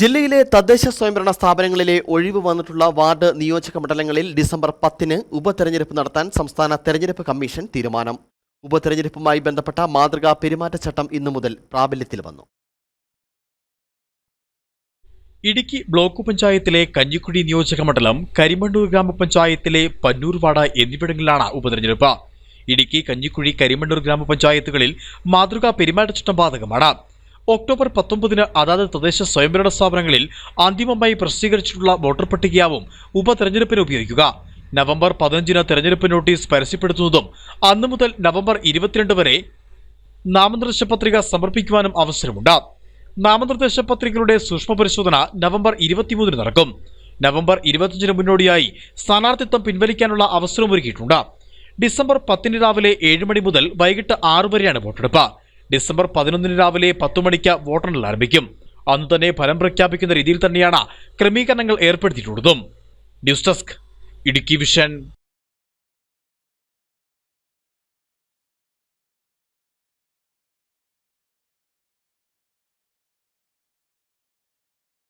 ജില്ലയിലെ തദ്ദേശ സ്വയംഭരണ സ്ഥാപനങ്ങളിലെ ഒഴിവ് വന്നിട്ടുള്ള വാർഡ് നിയോജക മണ്ഡലങ്ങളിൽ ഡിസംബർ പത്തിന് ഉപതെരഞ്ഞെടുപ്പ് നടത്താൻ സംസ്ഥാന തെരഞ്ഞെടുപ്പ് കമ്മീഷൻ തീരുമാനം. ഉപതെരഞ്ഞെടുപ്പുമായി ബന്ധപ്പെട്ട മാതൃകാ പെരുമാറ്റച്ചട്ടം ഇന്നു മുതൽ പ്രാബല്യത്തിൽ വന്നു. ഇടുക്കി ബ്ലോക്ക് പഞ്ചായത്തിലെ കഞ്ഞിക്കുഴി നിയോജക മണ്ഡലം കരിമണ്ണൂർ ഗ്രാമപഞ്ചായത്തിലെ പന്നൂർവാട എന്നിവിടങ്ങളിലാണ് ഉപതെരഞ്ഞെടുപ്പ്. ഇടുക്കി കഞ്ഞിക്കുഴി കരിമണ്ണൂർ ഗ്രാമപഞ്ചായത്തുകളിൽ മാതൃകാ പെരുമാറ്റച്ചട്ടം ബാധകമാണ്. ഒക്ടോബർ പത്തൊമ്പതിന് അതാത് തദ്ദേശ സ്വയംഭരണ സ്ഥാപനങ്ങളിൽ അന്തിമമായി പ്രസിദ്ധീകരിച്ചിട്ടുള്ള വോട്ടർ പട്ടികയാവും ഉപതെരഞ്ഞെടുപ്പിന് ഉപയോഗിക്കുക. നവംബർ പതിനഞ്ചിന് തെരഞ്ഞെടുപ്പ് നോട്ടീസ് പരസ്യപ്പെടുത്തുന്നതും അന്നു മുതൽ നവംബർ ഇരുപത്തിരണ്ട് വരെ നാമനിർദ്ദേശ പത്രിക സമർപ്പിക്കുവാനും അവസരമുണ്ട്. നാമനിർദ്ദേശ പത്രികകളുടെ സൂക്ഷ്മ പരിശോധന നവംബർ ഇരുപത്തിമൂന്നിന് നടക്കും. നവംബർ ഇരുപത്തിയഞ്ചിന് മുന്നോടിയായി സ്ഥാനാർത്ഥിത്വം പിൻവലിക്കാനുള്ള അവസരമൊരുക്കിയിട്ടുണ്ട്. ഡിസംബർ പത്തിന് രാവിലെ ഏഴ് മണി മുതൽ വൈകിട്ട് ആറ് വരെയാണ് വോട്ടെടുപ്പ്. ഡിസംബർ പതിനൊന്നിന് രാവിലെ പത്തു മണിക്ക് വോട്ടെണ്ണൽ ആരംഭിക്കും. അന്ന് തന്നെ ഫലം പ്രഖ്യാപിക്കുന്ന രീതിയിൽ തന്നെയാണ് ക്രമീകരണങ്ങൾ ഏർപ്പെടുത്തിയിട്ടുള്ളതും. News desk Idukki vision.